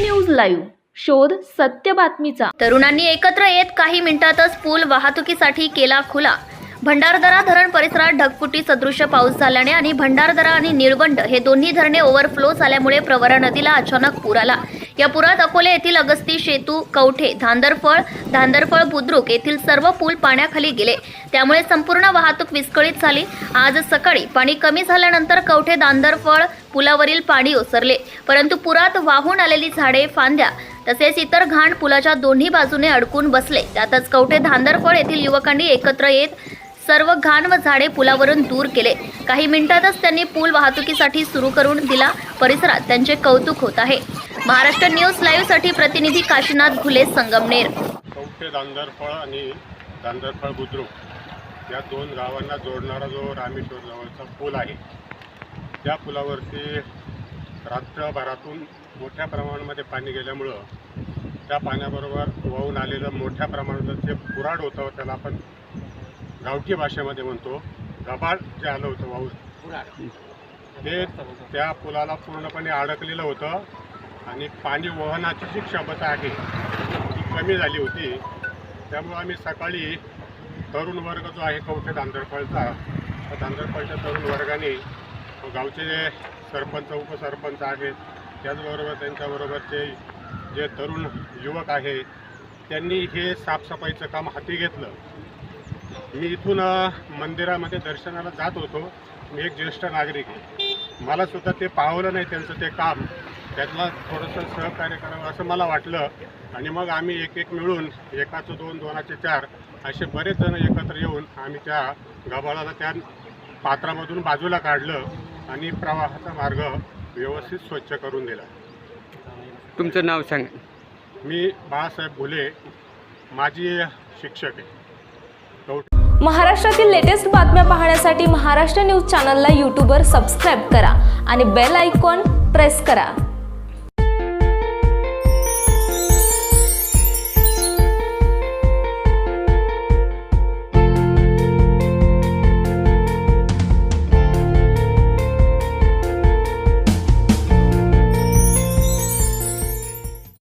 Live शोध सत्य बातमीचा. तरुणांनी एकत्र येत काही मिनिटातच पूल वाहतुकीसाठी केला खुला. भंडारदरा धरण परिसरात ढगफुटी सदृश्य पाऊस झाल्याने आणि भंडारदरा आणि निळवंड हे दोन्ही धरणे ओव्हरफ्लो झाल्यामुळे प्रवरा नदीला अचानक पूर आला. या पुरात अकोले येथील अगस्ती शेतू कवठे धांदरफळ धांदरफळ बुद्रुक येथील सर्व पूल पाण्याखाली गेले. त्यामुळे संपूर्ण वाहतूक विस्कळीत झाली. आज सकाळी पाणी कमी झाल्यानंतर कवठे दांदरफळ पुलावरील पाणी ओसरले. परंतु पुरात वाहून आलेली झाडे फांद्या तसेच इतर घाण पुलाच्या दोन्ही बाजूने अडकून बसले. त्यातच कवठे धांदरफळ येथील युवकांनी एकत्र येत सर्व घाण व झाडे पुलावरून दूर केले. काही मिनिटातच त्यांनी पूल वाहतुकीसाठी सुरू करून दिला. परिसरात त्यांचे कौतुक होत आहे. महाराष्ट्र न्यूज लाईव्हसाठी प्रतिनिधी काशीनाथ घुले संगमनेर. कवठे दांदरफळ आणि दांदरफळ बुद्रुक या दोन गावांना जोडणारा जो रामेश्वर जवळचा पूल आहे त्या पुलावरती रात्रभरातून मोठ्या प्रमाणामध्ये पाणी गेल्यामुळं त्या पाण्याबरोबर वाहून आलेलं मोठ्या प्रमाणात जे पुराड होतं त्याला आपण गावठी भाषेमध्ये म्हणतो गबाळ जे आलं होतं वाहून ते त्या पुलाला पूर्णपणे अडकलेलं होतं. आणि पाणी वहनाची जी क्षमता आहे ती कमी झाली होती. त्यामुळं आम्ही सकाळी तरुण वर्ग जो आहे कवठे दांदरफळचा त्या दांदरफळच्या तरुण वर्गाने गावचे जे सरपंच उपसरपंच आहेत त्याचबरोबर त्यांच्याबरोबरचे जे तरुण युवक आहे त्यांनी हे साफसफाईचं काम हाती घेतलं. मी इथून मंदिरामध्ये दर्शनाला जात होतो. मी एक ज्येष्ठ नागरिक आहे. मला सुद्धा ते पाहवलं नाही त्यांचं ते काम. त्यातला थोडंसं सहकार्य करावं असं मला वाटलं. आणि मग आम्ही एक एक मिळून एकाचं दोन दोनाचे चार असे बरेच जण एकत्र येऊन आम्ही त्या गबाळाला त्या पात्रामधून बाजूला काढलं आणि प्रवाहाचा मार्ग व्यवस्थित स्वच्छ करून दिला. तुमचं नाव सांगा. मी बाळासाहेब भुले माजी शिक्षक आहे. महाराष्ट्रातील लेटेस्ट बातम्या पाहण्यासाठी महाराष्ट्र न्यूज चॅनलला यूट्यूबवर सबस्क्राईब करा आणि बेल आयकॉन प्रेस करा.